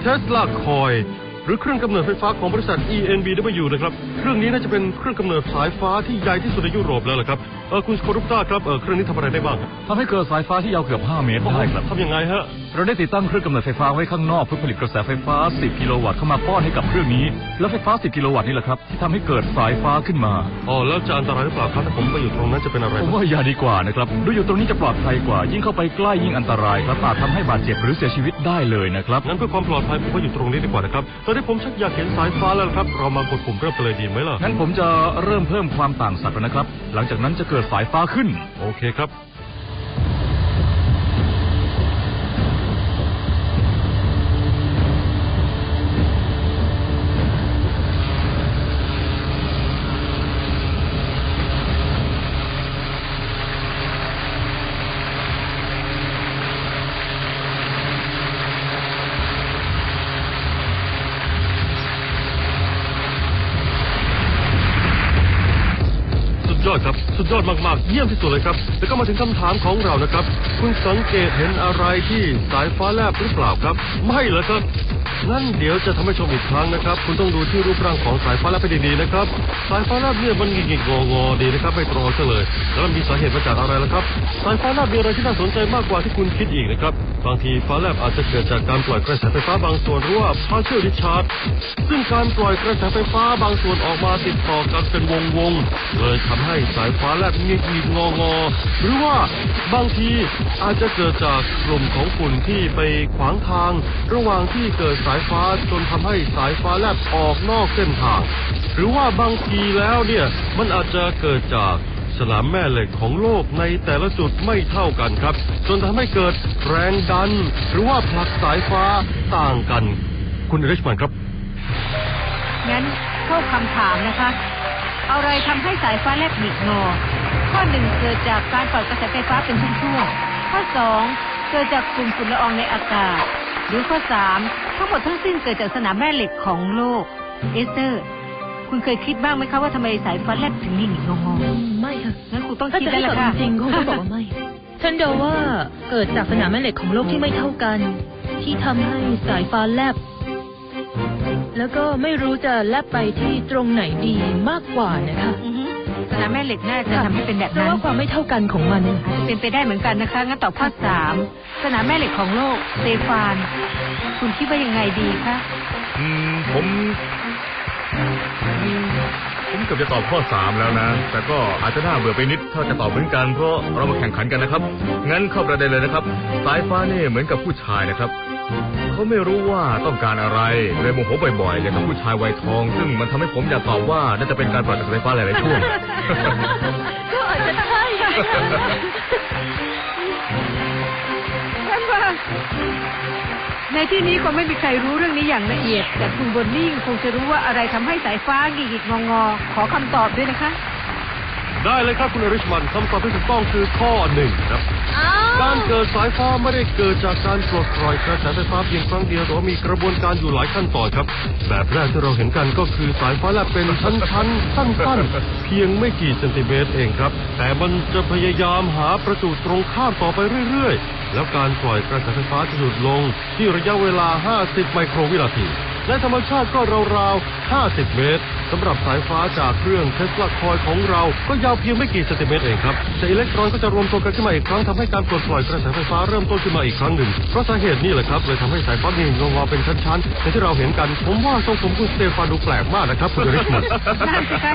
เทสลาคอย หรือเครื่องกำเนิดไฟฟ้าของบริษัท ENBW นะครับ เครื่องนี้น่าจะเป็นเครื่องกำเนิดสายฟ้าที่ใหญ่ที่สุดในยุโรปแล้วล่ะครับเออคุณสโครุปตาครับเออเครื่องนี้ทำอะไรได้บ้างครับทำให้เกิดสายฟ้าที่ยาวเกือบ 5 เมตรได้ครับทำยังไงฮะ เราได้ติดตั้งเครื่องกำเนิดไฟฟ้าไว้ข้างนอกเพื่อผลิตกระแสไฟฟ้า 10 กิโลวัตต์เข้ามาป้อนให้กับเครื่องนี้ แล้วไฟฟ้า 10 กิโลวัตต์นี่แหละครับที่ทำให้เกิดสายฟ้าขึ้นมา อ๋อแล้วจะอันตรายหรือเปล่าครับถ้าผมไปอยู่ตรงนั้นจะเป็นอะไรผมว่าอย่าดีกว่านะครับดูอยู่ตรงนี้จะปลอดภัยกว่า ยิ่งเข้าไปใกล้ยิ่งอันตรายครับอาจทำให้บาดเจ็บหรือเสียชีวิตได้เลยนะครับงั้นเพื่อความปลอดภัยผมก็อยู่ตรงนี้ดีกว่านะครับตอนนี้ผมชักอยากเห็นสายฟ้าแล้วล่ะครับ เรามากดปุ่มเริ่มกันเลยดีไหมล่ะ งั้นผมจะเริ่มเพิ่มความต่างสัตว์นะครับ หลังจากนั้นจะเกิดสายฟ้าขึ้น โอเคครับ สุดยอดมากๆ เยี่ยมที่สุดเลยครับ แล้วก็มาถึงคำถามของเรานะครับ คุณสังเกตเห็นอะไรที่สายฟ้าแลบหรือเปล่าครับ ไม่เหรอครับ งั้นเดี๋ยวจะทำให้ชมอีกครั้งนะครับ คุณต้องดูที่รูปร่างของสายฟ้าแลบไปดีๆนะครับ สายฟ้าแลบเนี่ยมันงิกๆงอๆดีนะครับไม่ตรงซะเลยแล้วมีสาเหตุมาจากอะไรล่ะครับ สายฟ้าแลบมีอะไรที่น่าสนใจมากกว่าที่คุณคิดอีกนะครับ บางทีฟ้าแลบอาจจะเกิดจากการปล่อยกระแสไฟฟ้าบางส่วนหรือว่า partial discharge ซึ่งการปล่อยกระแสไฟฟ้าบางส่วนออกมาติดต่อกันเป็นวงวงๆเลยทำให้สายฟ้าแลบงิกหงิกงองอหรือว่าบางทีอาจจะเกิดจากกลุ่มของฝุ่นที่ไปขวางทาง ระหว่างที่เกิดสายายฟ้าจนทำให้สายฟ้าแลบออกนอกเส้นทาง หรือว่าบางทีแล้วเนี่ยมันอาจจะเกิดจากสนามแม่เหล็กของโลกในแต่ละจุดไม่เท่ากันครับ จนทำให้เกิดแรงดัน หรือว่าผลักสายฟ้าต่างกัน คุณเรชมันครับ งั้นเข้าคำถามนะคะอะไรทำให้สายฟ้าแลบหงิกงอ ข้อหนึ่งเกิดจากการปล่อยกระแสไฟฟ้าเป็นช่วงๆข้อสองเกิดจากกลุ่มฝุ่นละอองในอากาศ หรือข้อสามทั้งหมดทั้งสิ้นเกิดจากสนามแม่เหล็กของโลก เอสเตอร์ คุณเคยคิดบ้างไหมคะว่าทำไมสายฟ้าแลบถึงหงิกงองอไม่ค่ะงั้นคุณต้องถ้าคิดจะได้ให้แหละตอบค่ะจริงๆคงต้องบอกว่าไม่ ฉันเดาว่าเกิดจากสนามแม่เหล็กของโลกที่ไม่เท่ากัน ที่ทำให้สายฟ้าแลบแล้วก็ไม่รู้จะแลบไปที่ตรงไหนดีมากกว่านะคะอือฮึ สนามแม่เหล็กน่าจะทำให้เป็นแบบเพราะนั้น ว่าความไม่เท่ากันของมันอาจจะเป็นไปได้เหมือนกันนะคะ งั้นตอบข้อสามสนามแม่เหล็กของโลกสเตฟาน คุณคิดว่ายังไงดีคะ อืมผมอืมผมเกือบจะตอบข้อสามแล้วนะ แต่ก็อาจจะน่าเบื่อไปนิดถ้าจะตอบเหมือนกัน เพราะเรามาแข่งขันกันนะครับ งั้นเข้าประเด็นเลยนะครับ สายฟ้านี่เหมือนกับผู้ชายนะครับ เขาไม่รู้ว่าต้องการอะไรเลยโมโหบ่อยๆอย่างกับผู้ชายวัยทอง ซึ่งมันทำให้ผมอยากตอบว่าน่าจะเป็นการปล่อยกระแสไฟฟ้าหลายๆช่วง ก็อาจจะใช่ฉันว่า ในที่นี้คงไม่มีใครรู้เรื่องนี้อย่างละเอียด แต่คุณบนนี่คงจะรู้ว่าอะไรทำให้สายฟ้าหงิกๆงองอๆขอคำตอบด้วยนะคะ ได้เลยครับคุณเริชมันคำตอบที่ถูกต้องคือข้อหนึ่งครับการเกิดสายฟ้าไม่ได้เกิดจากการปลดปล่อยกระแสไฟฟ้าเพียงครั้งเดียวแต่ว่ามีกระบวนการอยู่หลายขั้นตอนครับ แบบแรกที่เราเห็นกันก็คือสายฟ้าแลบเป็นชั้นๆสั้นๆ เพียงไม่กี่เซนติเมตรเองครับ แต่มันจะพยายามหาประจุตรงข้ามต่อไปเรื่อยๆ แล้วการปล่อยกระแสไฟฟ้าจะหยุดลงที่ระยะเวลา 50 ไมโครวินาที และธรรมชาติก็ราวๆ 50 เมตรสำหรับสายฟ้าจากเครื่องเทสลาคอยของเราก็ยาวเพียงไม่กี่เซนติเมตรเองครับแต่อิเล็กตรอนก็จะรวมตัวกันขึ้นมาอีกครั้งทำให้การปลดปล่อยกระแสไฟฟ้าเริ่มต้นขึ้นมาอีกครั้งหนึ่งเพราะสาเหตุนี่แหละครับเลยทำให้สายฟ้าเงินงอๆเป็นชั้นๆอย่างที่เราเห็นกันผมว่าทรงผมคุณสเตฟานดูแปลกมากนะครับคุณอริสมัน นั่นสิคะ